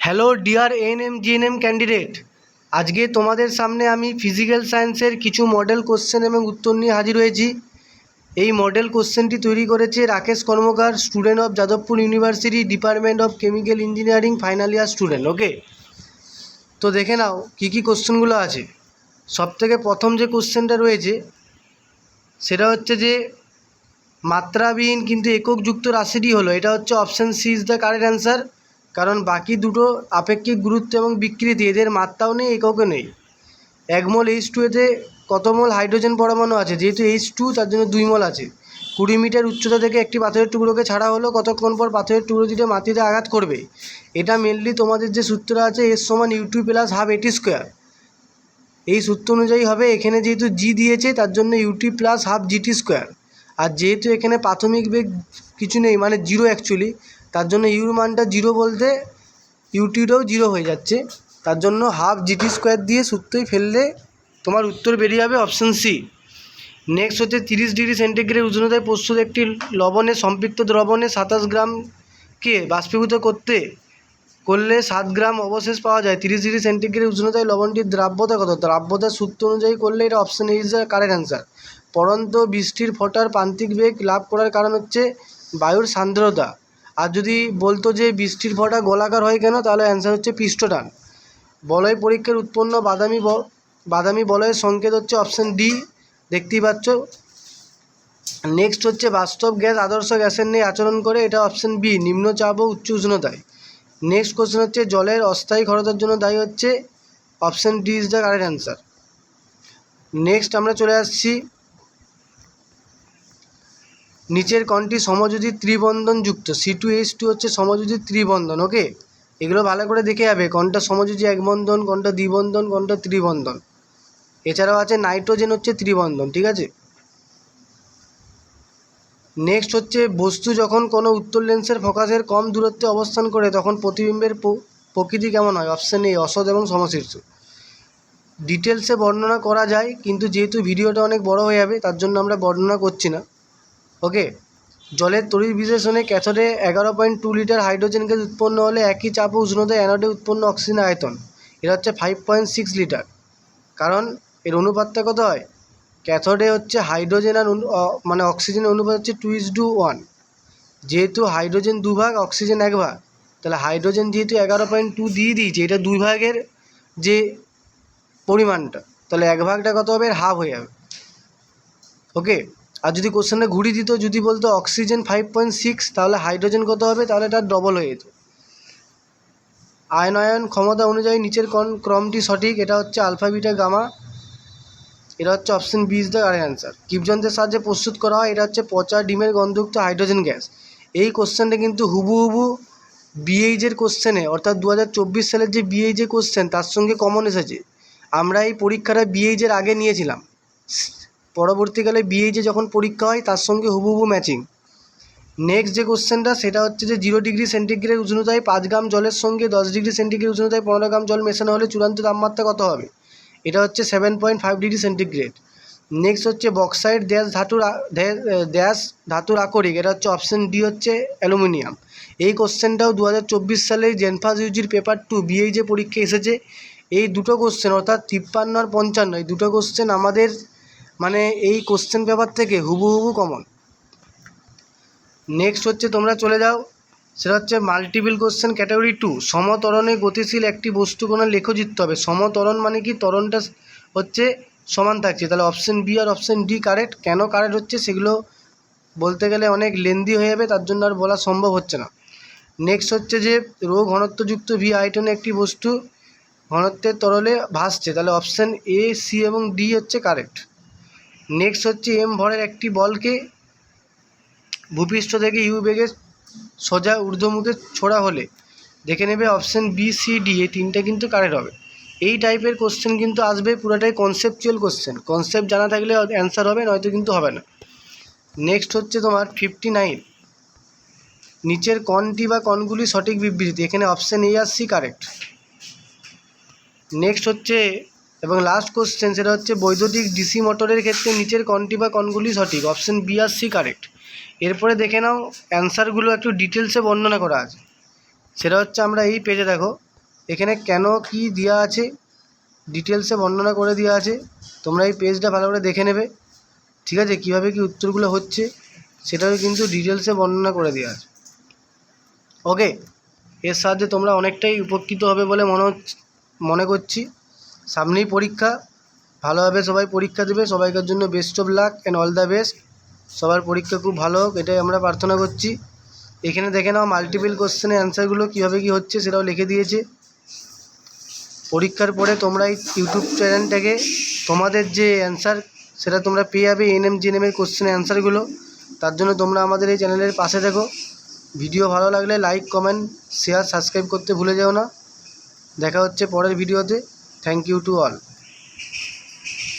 Hello dear N M, G N M candidate. আজকে তোমাদের সামনে আমি ফিজিক্যাল সায়েন্সের কিছু মডেল কোশ্চেন এবং উত্তর নিয়ে হাজির হয়েছি। এই মডেল কোশ্চেনটি তৈরি করেছে Rakesh Karmakar, student of Jadavpur university, department of chemical engineering, final year student, okay? তো দেখে নাও কী কী কোশ্চেনগুলো আছে। সব থেকে প্রথম যে কোশ্চেনটা রয়েছে, সেটা হচ্ছে যে মাত্রাবিহীন কিন্তু এককযুক্ত রাশিটি হলো, এটা হচ্ছে option C is the correct answer. কারণ বাকি দুটো আপেক্ষিক গুরুত্ব এবং বিকৃতি, এদের মাত্রাও নেই, এককও নেই। এক মোল এইচ টু এতে কত মোল হাইড্রোজেন পরমাণু আছে? যেহেতু এইচ টু তার জন্য দুই মোল আছে। কুড়ি মিটার উচ্চতা থেকে একটি পাথরের টুকরোকে ছাড়া হলো কতক্ষণ পর পাথরের টুকরো দুটো মাটিতে আঘাত করবে? এটা মেনলি তোমাদের যে সূত্র আছে, এর সমান UT plus half AT square এই সূত্র অনুযায়ী হবে, এখানে যেহেতু জি দিয়েছে, তার জন্য UT plus half GT square আর যেহেতু এখানে প্রাথমিক বেগ কিছু নেই মানে জিরো অ্যাকচুয়ালি তার জন্য ইউর মানটা জিরো বলতে ইউটিটাও জিরো হয়ে যাচ্ছে। তার জন্য হাফ জিটি স্কোয়ার দিয়ে সূত্রই ফেললে তোমার উত্তর বেরিয়ে যাবে অপশান সি। নেক্সট হচ্ছে তিরিশ ডিগ্রি সেন্টিগ্রেড উষ্ণতায় প্রস্তুত একটি লবণে, সম্পৃক্ত দ্রবণে সাতাশ গ্রামকে বাষ্পীভূত করতে করলে সাত গ্রাম অবশেষ পাওয়া যায়। তিরিশ ডিগ্রি সেন্টিগ্রেড উষ্ণতায় লবণটির দ্রাব্যতা কত? দ্রাব্যতার সূত্র অনুযায়ী করলে এটা option is the correct answer. পরন্ত বৃষ্টির ফোটার প্রান্তিক বেগ লাভ করার কারণ হচ্ছে বায়ুর সান্দ্রতা। আর যদি বলতো যে বৃষ্টির ফোঁটা গোলাকার হয় কেন, তাহলে অ্যান্সার হচ্ছে পৃষ্ঠটান। বলয় পরীক্ষার উৎপন্ন বাদামি বাদামি বলয়ের সংকেত হচ্ছে অপশান ডি দেখতেই পাচ্ছ। নেক্সট হচ্ছে বাস্তব গ্যাস, আদর্শ গ্যাসের নিয়ে আচরণ করে, এটা অপশান বি নিম্নচাপ ও উচ্চ উষ্ণতায়। নেক্সট কোশ্চেন হচ্ছে জলের অস্থায়ী খরতার জন্য দায়ী হচ্ছে option D is the correct answer next আমরা চলে আসছি নিচের কণটি সমযোজী ত্রিবন্ধনযুক্ত সি টু এইচ টু হচ্ছে সমযোজী ত্রিবন্ধন ওকে এগুলো ভালো করে দেখে যাবে কোনটা সমযোজী এক বন্ধন কোনটা দ্বিবন্ধন কোনটা ত্রিবন্ধন। এছাড়াও আছে নাইট্রোজেন হচ্ছে ত্রিবন্ধন, ঠিক আছে? নেক্সট হচ্ছে বস্তু যখন কোনো উত্তর লেন্সের ফোকাসের কম দূরত্বে অবস্থান করে, তখন প্রতিবিম্বের প্রকৃতি কেমন হয়? অপশান এ অসৎ এবং সমশীর্ষ। ডিটেলসে বর্ণনা করা যায়, কিন্তু যেহেতু ভিডিওটা অনেক বড় হয়ে যাবে, তার জন্য আমরা বর্ণনা করছি না। ওকে, জলের তড়িৎ বিশ্লেষণে ক্যাথোডে এগারো point two litre hydrogen gas উৎপন্ন হলে একই চাপ ও উষ্ণতায় অ্যানোডে উৎপন্ন অক্সিজেন আয়তন। এটা হচ্ছে ফাইভ পয়েন্ট সিক্স লিটার কারণ, এর অনুপাতটা কত হয়? ক্যাথোডে হচ্ছে হাইড্রোজেন আর মানে অক্সিজেনের অনুপাত হচ্ছে টু ইস টু ওয়ান যেহেতু হাইড্রোজেন দু ভাগ অক্সিজেন এক ভাগ, তাহলে হাইড্রোজেন যেহেতু এগারো পয়েন্ট টু দিয়ে দিয়েছে, এটা দুই ভাগের যে পরিমাণটা, তাহলে এক ভাগটা কত হবে? হাফ হয়ে যাবে। ওকে আর যদি কোশ্চেনটা ঘুরিয়ে দিত, যদি বলতো অক্সিজেন ফাইভ পয়েন্ট সিক্স তাহলে হাইড্রোজেন কত হবে? তাহলে এটা ডবল হয়ে যেত। আয়নায়ন ক্ষমতা অনুযায়ী নিচের কোন ক্রমটি সঠিক, এটা হচ্ছে আলফা বিটা গামা এটা হচ্ছে option B is the correct answer কিপযন্ত্রের সাহায্যে প্রস্তুত করা হয়, এটা হচ্ছে পচা ডিমের গন্ধযুক্ত হাইড্রোজেন গ্যাস এই কোশ্চেনটা কিন্তু হুবুহুবু বিএইচের কোশ্চেনে, অর্থাৎ দু হাজার চব্বিশ সালের যে বিএইচে কোশ্চেন, তার সঙ্গে কমন এসেছে। আমরা এই পরীক্ষাটা বিএইচের আগে নিয়েছিলাম। পরবর্তীকালে বিএইচে যখন পরীক্ষা হয়, তার সঙ্গে হুবুহু ম্যাচিং নেক্সট যে কোশ্চেনটা সেটা হচ্ছে যে জিরো ডিগ্রি সেন্টিগ্রেড উষ্ণতায় পাঁচ গ্রাম জলের সঙ্গে দশ ডিগ্রি সেন্টিগ্রেড উষ্ণতায় পনেরো গ্রাম জল মেশানো হলে চূড়ান্ত তাপমাত্রা কত হবে? এটা হচ্ছে seven point five degree centigrade next হচ্ছে বক্সাইড ড্যাশ ধাতুর ড্যাশ ধাতুর আকরিক, এটা হচ্ছে অপশন ডি হচ্ছে অ্যালুমিনিয়াম। এই কোশ্চেনটাও দু হাজার চব্বিশ সালে জেনফাস ইউজির পেপার টু বিএইচে পরীক্ষা এসেছে। এই দুটো কোশ্চেন অর্থাৎ তিপ্পান্ন আর পঞ্চান্ন, এই দুটো কোশ্চেন আমাদের মানে এই কোশ্চেন পেপার থেকে হুবুহুবু কমন নেক্সট হচ্ছে তোমরা চলে যাও, সেটা হচ্ছে মাল্টিপল কোশ্চেন ক্যাটাগরি টু সমতরণে গতিশীল একটি বস্তু কোনো লেখ জিততে হবে। সমতরণ মানে কি? তরণটা হচ্ছে সমান থাকছে। তাহলে অপশন বি আর অপশন ডি কারেক্ট কেন কারেক্ট হচ্ছে? সেগুলো বলতে গেলে অনেক লেন্দি হয়ে যাবে, তার জন্য আর বলা সম্ভব হচ্ছে না। নেক্সট হচ্ছে যে রো ঘনত্বযুক্ত ভি আয়তনে একটি বস্তু ঘনত্বের তরলে ভাসছে। তাহলে অপশান এ সি এবং ডি হচ্ছে কারেক্ট নেক্সট হচ্ছে এম ভরের একটি বলকে ভূপৃষ্ঠ থেকে ইউ বেগে সোজা ঊর্ধ্বমুখে ছোড়া হলে দেখে নেবে অপশান বি সি ডি এই তিনটে কিন্তু কারেক্ট হবে। এই টাইপের কোশ্চেন কিন্তু আসবে, পুরোটাই কনসেপচুয়াল কোশ্চেন কনসেপ্ট জানা থাকলে অ্যান্সার হবে, নয়তো কিন্তু হবে না। নেক্সট হচ্ছে তোমার ফিফটি নাইন নিচের কণটি বা কণগুলি সঠিক বিবৃতি। এখানে অপশান এ আর সি কারেক্ট নেক্সট হচ্ছে এবং লাস্ট কোশ্চেন সেটা হচ্ছে, বৈদ্যুতিক ডিসি মোটরের ক্ষেত্রে নিচের কণটি বা কণগুলি সঠিক? অপশান বি আর সি কারেক্ট এরপরে দেখে নাও অ্যান্সারগুলো একটু ডিটেলসে বর্ণনা করা আছে। সেটা হচ্ছে আমরা এই পেজে দেখো, এখানে কেন কি দেওয়া আছে ডিটেলসে বর্ণনা করে দেওয়া আছে। তোমরা এই পেজটা ভালো করে দেখে নেবে। ঠিক আছে, কীভাবে কি উত্তরগুলো হচ্ছে, সেটাও কিন্তু ডিটেলসে বর্ণনা করে দেওয়া আছে। ওকে এর সাহায্যে তোমরা অনেকটাই উপকৃত হবে বলে মনে মনে করছি। সামনেই পরীক্ষা। ভালোভাবে সবাই পরীক্ষা দেবে। সবাইকার জন্য best of luck and all the best সবার পরীক্ষা খুব ভালো হোক, এটাই আমরা প্রার্থনা করছি। এখানে দেখে নাও মাল্টিপল কোশ্চেনের অ্যান্সারগুলো কীভাবে কী হচ্ছে সেটাও লিখে দিয়েছে। পরীক্ষার পরে তোমরা এই ইউটিউব চ্যানেলটাকে তোমাদের যে অ্যান্সার সেটা তোমরা পেয়ে যাবে এনএম জিএনএমের কোশ্চেনের অ্যান্সারগুলো তার জন্য তোমরা আমাদের এই চ্যানেলের পাশে থেকো। ভিডিও ভালো লাগলে লাইক কমেন্ট শেয়ার সাবস্ক্রাইব করতে ভুলে যেও না। দেখা হচ্ছে পরের ভিডিওতে। Thank you to all